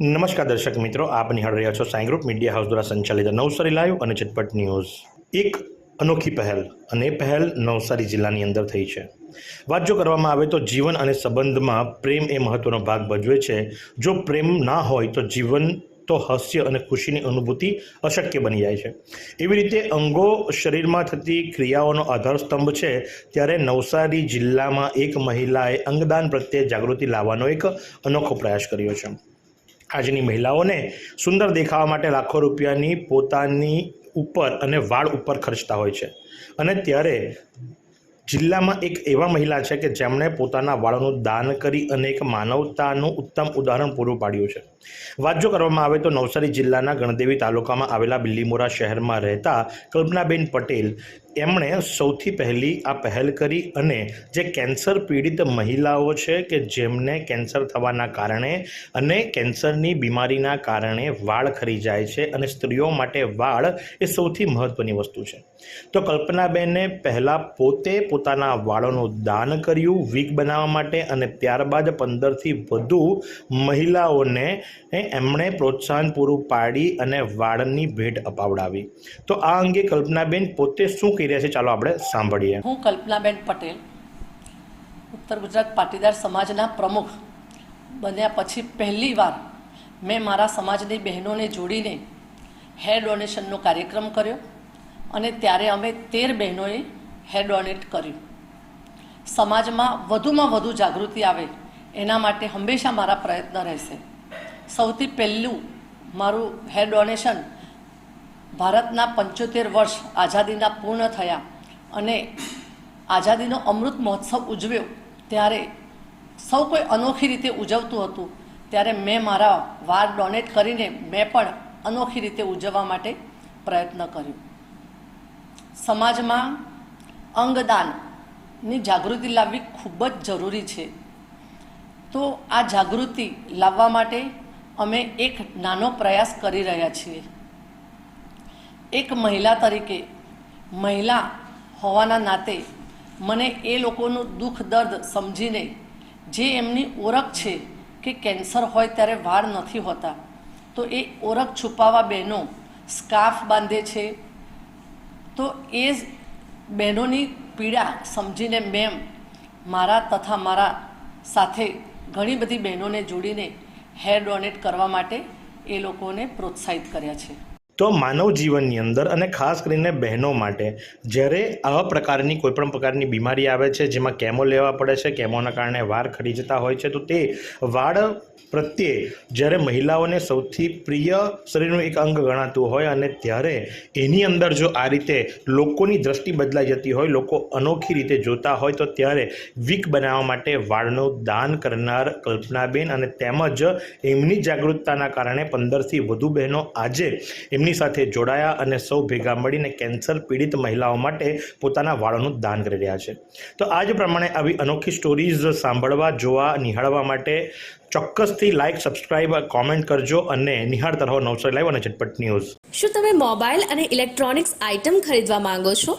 નમસ્કાર દર્શક મિત્રો, આપ નિહાળ રહ્યા છો સાઈ ગ્રુપ મીડિયા હાઉસ દ્વારા સંચાલિત નવસારી લાઈવ અને ચટપટ ન્યૂઝ. એક અનોખી પહેલ અને પહેલ નવસારી જિલ્લાની અંદર થઈ છે. વાત જો કરવામાં આવે તો જીવન અને સંબંધમાં પ્રેમ એ મહત્વનો ભાગ ભજવે છે. જો પ્રેમ ના હોય તો જીવન તો હાસ્ય અને ખુશીની અનુભૂતિ અશક્ય બની જાય છે. એવી રીતે અંગો શરીરમાં થતી ક્રિયાઓનો આધારસ્તંભ છે. ત્યારે નવસારી જિલ્લામાં એક મહિલાએ અંગદાન પ્રત્યે જાગૃતિ લાવવાનો એક અનોખો પ્રયાસ કર્યો છે. આજની મહિલાઓને સુંદર દેખાવા માટે લાખો રૂપિયાની પોતાની ઉપર અને વાળ ઉપર ખર્ચતા હોય છે. અને ત્યારે જિલ્લામાં એક એવા મહિલા છે કે જેમણે પોતાના વાળોનું દાન કરી અને એક માનવતાનું ઉત્તમ ઉદાહરણ પૂરું પાડ્યું છે. વાત જો કરવામાં આવે તો નવસારી જિલ્લાના ગણદેવી તાલુકામાં આવેલા બિલ્લીમોરા શહેરમાં રહેતા કલ્પનાબેન પટેલ એમણે સૌથી પહેલી આ પહેલ કરી અને જે કેન્સર પીડિત મહિલાઓ છે કે જેમને કેન્સર થવાના કારણે અને કેન્સરની બીમારીના કારણે વાળ ખરી જાય છે અને સ્ત્રીઓ માટે વાળ એ સૌથી મહત્ત્વની વસ્તુ છે. તો કલ્પનાબેને પહેલાં પોતે પોતાના વાળોનું દાન કર્યું વીક બનાવવા માટે અને ત્યારબાદ પંદરથી વધુ મહિલાઓને એમણે પ્રોત્સાહન પૂરું પાડી અને વાળની ભેટ અપાવડાવી. તો આ અંગે કલ્પનાબેન પોતે શું કહી રહ્યા છે? ચાલો આપણે સાંભળીએ. હું કલ્પનાબેન પટેલ, ઉત્તર ગુજરાત પાટીદાર સમાજના પ્રમુખ. બન્યા પછી પહેલી વાર મેં મારા સમાજની બહેનોને જોડીને હેર ડોનેશનનો કાર્યક્રમ કર્યો અને ત્યારે અમે તેર બહેનોએ હેર ડોનેટ કર્યું સમાજમાં વધુમાં વધુ જાગૃતિ આવે, એના માટે હંમેશા મારા પ્રયત્ન રહેશે. સૌથી પહેલું મારું હેર ડોનેશન ભારતના પંચોતેર વર્ષ આઝાદીના પૂર્ણ થયા અને આઝાદીનો અમૃત મહોત્સવ ઉજવ્યો ત્યારે સૌ કોઈ અનોખી રીતે ઉજવતું હતું. ત્યારે મેં મારા વાર ડોનેટ કરીને મેં પણ અનોખી રીતે ઉજવવા માટે પ્રયત્ન કર્યો. સમાજમાં અંગદાનની જાગૃતિ લાવવી ખૂબ જ જરૂરી છે. તો આ જાગૃતિ લાવવા માટે અમે એક નાનો પ્રયાસ કરી રહ્યા છીએ. એક મહિલા તરીકે મહિલા હોવાના નાતે મને એ લોકોનું દુઃખ દર્દ સમજીને જે એમની ઓળખ છે કે કેન્સર હોય ત્યારે વાળ નથી હોતા, તો એ ઓળખ છુપાવવા બહેનો સ્કાર્ફ બાંધે છે. તો એ જ બહેનોની પીડા સમજીને મેં મારા તથા મારા સાથે ઘણી બધી બહેનોને જોડીને હેર ડોનેટ કરવા માટે એ લોકોને પ્રોત્સાહિત કર્યા છે. તો માનવ જીવનની અંદર અને ખાસ કરીને બહેનો માટે જ્યારે આવા પ્રકારની કોઈપણ પ્રકારની બીમારી આવે છે, જેમાં કેમો લેવા પડે છે, કેમોના કારણે વાળ ખરી જતા હોય છે, તો તે વાળ પ્રત્યે જ્યારે મહિલાઓને સૌથી પ્રિય શરીરનું એક અંગ ગણાતું હોય અને ત્યારે એની અંદર જો આ રીતે લોકોની દ્રષ્ટિ બદલાઈ જતી હોય, લોકો અનોખી રીતે જોતા હોય, તો ત્યારે વીક બનાવવા માટે વાળનું દાન કરનાર કલ્પનાબેન અને તેમજ એમની જાગૃતતાના કારણે પંદરથી વધુ બહેનો આજે એમની સાથે જોડાયા અને સૌ ભેગા મળીને કેન્સર પીડિત મહિલાઓ માટે પોતાના વાળોનું દાન કરી રહ્યા છે. તો આ જ પ્રમાણે આવી અનોખી સ્ટોરીઝ સાંભળવા, જોવા, નિહાળવા માટે ચોક્કસથી લાઇક સબસ્ક્રાઇબ કોમેન્ટ કરજો અને નિહાળતા રહો નવસારી લાઈવ અને ઝટપટ ન્યૂઝ. શું તમે મોબાઈલ અને ઇલેક્ટ્રોનિક્સ આઇટમ ખરીદવા માંગો છો?